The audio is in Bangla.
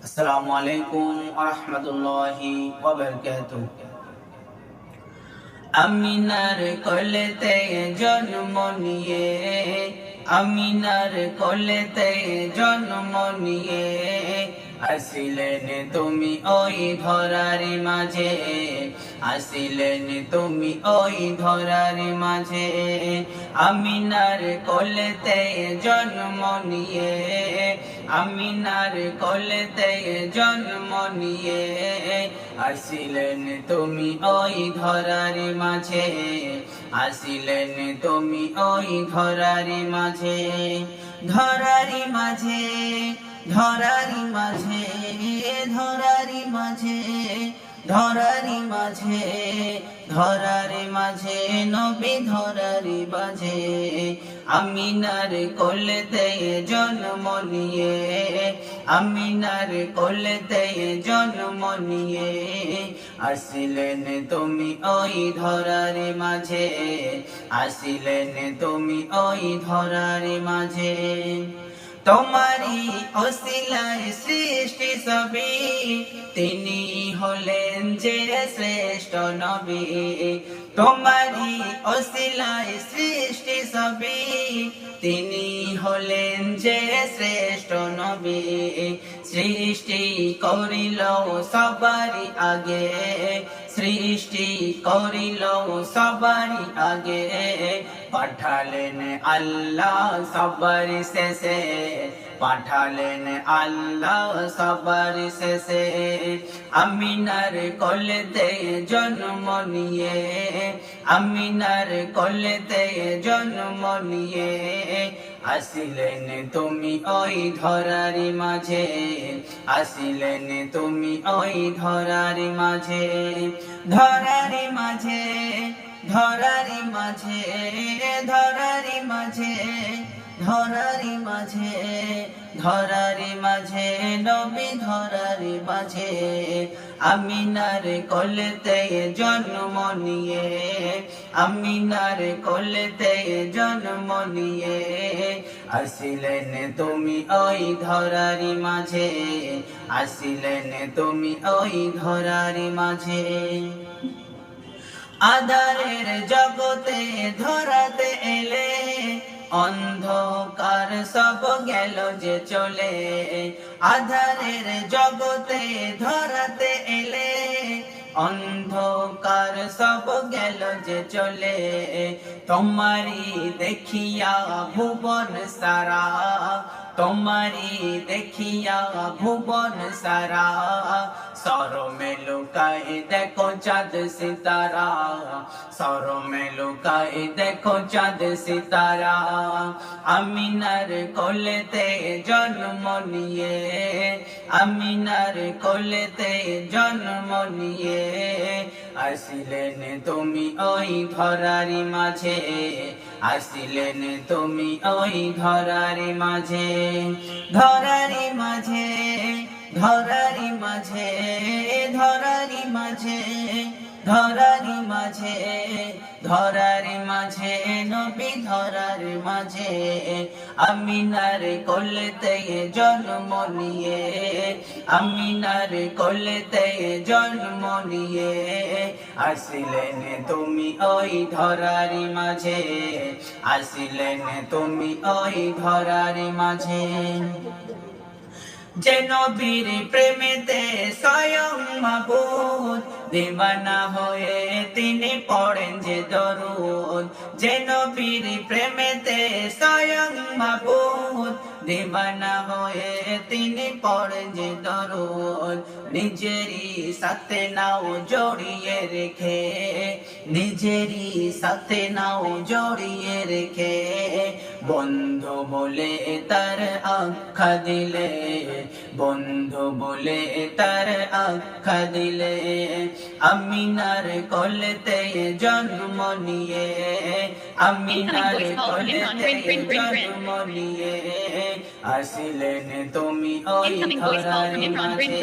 আসসালামু আলাইকুম রহমতুল্লাহি আমিনার কলেতে জন্ম নিয়ে আমিনার কলেতে জন্ম নিয়ে আসিলেন তুমি ওই ধরার মাঝে আসিলেন তুমি ওই ধরার মাঝে। আমিনার কোলেতে জন্ম নিয়ে, আমিনার কোলেতে জন্ম নিয়ে আসিলেন তুমি ওই ধরার মাঝে আসিলেন তুমি ওই ধরার মাঝে। ধরারি মাঝে ধরারি মাঝে ধরারি মাঝে ধরারি মাঝে ধরারি মাঝে, নবী ধরারি মাঝে। আমিনার কোলেতে জন্ম নিয়ে, আমিনার কোলেতে জন্ম নিয়ে। আসিলেন তুমি ওই ধরার মাঝে, আসিলেন তুমি ওই ধরার মাঝে। তোমারই অশিলায় সৃষ্টি সবই তিনি হলেন যে শ্রেষ্ঠ নবী। তোমারই অশিলায় সৃষ্টি সবই তিনি হলেন যে শ্রেষ্ঠ নবী। সৃষ্টি করিল সবারই আগে। সৃষ্টি করিল সবারই আগে। পাঠালেন আল্লাহ সবার শেষে। পাঠালেন আল্লাহ সবার শেষে। আমিনার কলেতে জন্ম নিয়ে। আমিনার কলেতে জন্ম নিয়ে। আসিলেন তুমি ওই ধরার মাঝে, আসিলেন তুমি ওই ধরার মাঝে ধরার মাঝে, ধরারি মাঝে ধরারি মাঝে। ধরারি মাঝে ধরারি মাঝে, নবী ধরারি মাঝে, আমিনার কোলেতে জন্ম নিয়ে, আমিনার কোলেতে জন্ম নিয়ে আসিলেন তুমি ওই ধরারি মাঝে, আসিলেন তুমি ওই ধরারি মাঝে। আধারের জগতে ধরাতে এলে অন্ধকার সব গেল যে চলে। আধারের জগতে ধরাতে এলে। অন্ধকার সব গেল যে চলে। তোমারি দেখিয়া ভুবন সারা তোমারি দেখিয়া ভুবন সারা সরমে লুকাই দেখো চাঁদ সিতারা সরমে লুকাই দেখো চাঁদ সিতারা, আমিনার কোলেতে জন্ম নিয়ে, আমিনার কোলেতে জন্ম নিয়ে আসিলেন তুমি ওই ধরারি মাঝে, আসিলেন তুমি ওই ধরারি মাঝে ধরারি মাঝে ধরারি মাঝে ধরারি মাঝে। ধরারি মাঝে ধরারি মাঝে, নবী ধরার মাঝে, আমিনার কোলেতে জন্ম নিয়ে, আমিনার কোলেতে জন্ম নিয়ে। আসিলেন তুমি ওই ধরারি মাঝে আসিলেন তুমি ওই ধরারি মাঝে। যেন বীর প্রেমেতে স্বয়ং মাবুদ, দিবানা হয়ে তিনি পড়েন যে দরুদ। যেন বীর প্রেমেতে স্বয়ং মাবুদ, দিবানা হয়ে তিনি পড়েন যে দরুদ। নিজেরই সাথে নাও জড়িয়ে রেখে, নিজেরই সাথে নাও জড়িয়ে রেখে বন্ধু বলে তার আখ্যা দিলে বন্ধু বলে তার আখ্যা দিলে আমিনার কলেতে জন্ম নিয়ে আমিনার কলেতে জন্ম নিয়ে আসিলেন তুমি ওই ধরার মাঝে.